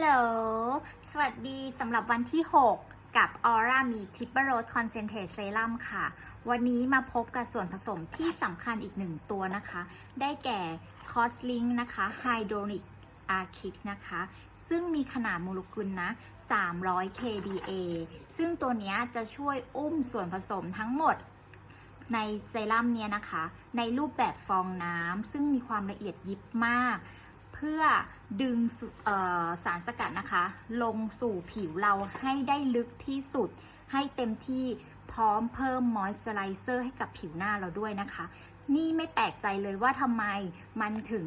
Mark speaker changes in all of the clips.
Speaker 1: ลโหล สวัสดีสำหรับวันที่ 6 กับ Aura มีทิปเปอร์โรสคอนเซนเทรตเซรั่มค่ะ วันนี้มาพบกับส่วนผสมที่สำคัญอีกหนึ่งตัวนะคะ ได้แก่คอสลิงนะคะไฮโดรนิกอาคิดนะคะ ซึ่งมีขนาดโมเลกุลนะ 300 kDa ซึ่งตัวนี้จะช่วยอุ้มส่วนผสมทั้งหมดในเซรั่มเนี้ยนะคะ ในรูปแบบฟองน้ำซึ่งมีความละเอียดยิบมาก พื่อดึงสารสกัดนะคะ ลงสู่ผิวเราให้ได้ลึกที่สุด ให้เต็มที่พร้อมเพิ่มมอยส์เจอไรเซอร์ให้กับผิวหน้าเราด้วยนะคะ นี่ไม่แปลกใจเลยว่าทำไมมันถึง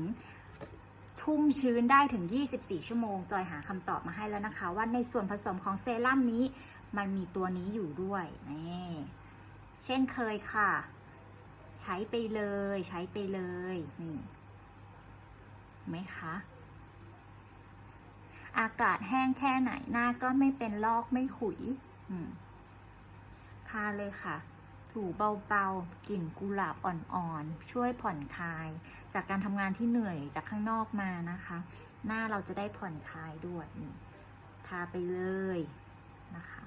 Speaker 1: ชุ่มชื้นได้ถึง 24 ชั่วโมง จอยหาคำตอบมาให้แล้วนะคะ ว่าในส่วนผสมของเซรั่มนี้มันมีตัวนี้อยู่ด้วยนี่เช่นเคยค่ะ ใช้ไปเลย ใช้ไปเลยนี่ ไหมคะ อากาศแห้งแค่ไหนหน้าก็ไม่เป็นลอกไม่ขุยทาเลยค่ะ ถูเบาๆ กลิ่นกุหลาบอ่อนๆ ช่วยผ่อนคลาย จากการทำงานที่เหนื่อยจากข้างนอกมานะคะ หน้าเราจะได้ผ่อนคลายด้วยทาไปเลยนะคะ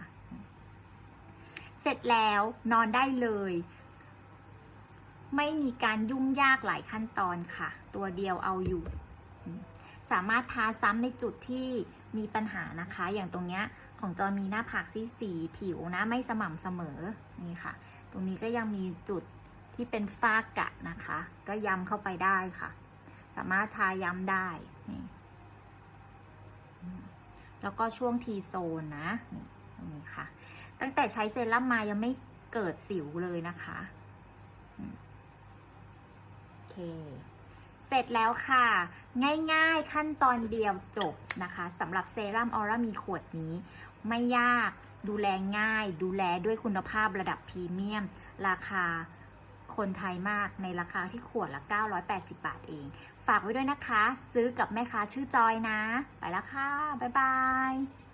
Speaker 1: เสร็จแล้วนอนได้เลย ไม่มีการยุ่งยากหลายขั้นตอนค่ะ ตัวเดียวเอาอยู่ สามารถทาซ้ำในจุดที่มีปัญหานะคะ อย่างตรงเนี้ยของจอมีหน้าผากที่สีผิวนะไม่สม่ำเสมอนี่ค่ะ ตรงนี้ก็ยังมีจุดที่เป็นฝ้ากระนะคะ ก็ย้ำเข้าไปได้ค่ะ สามารถทาย้ำได้นี่แล้วก็ช่วงทีโซนนะนี่ตรงนี้ค่ะ ตั้งแต่ใช้เซรั่มมายังไม่เกิดสิวเลยนะคะ เคเสร็จแล้วค่ะ ง่ายๆขั้นตอนเดียวจบนะคะสำหรับเซรั่มออร่ามีขวดนี้ ไม่ยากดูแลง่าย ดูแลด้วยคุณภาพระดับพรีเมียม ราคาคนไทยมากในราคาที่ขวดละ 980 บาทเอง ฝากไว้ด้วยนะคะ ซื้อกับแม่ค้าชื่อจอยนะ ไปแล้วค่ะ บ๊ายบาย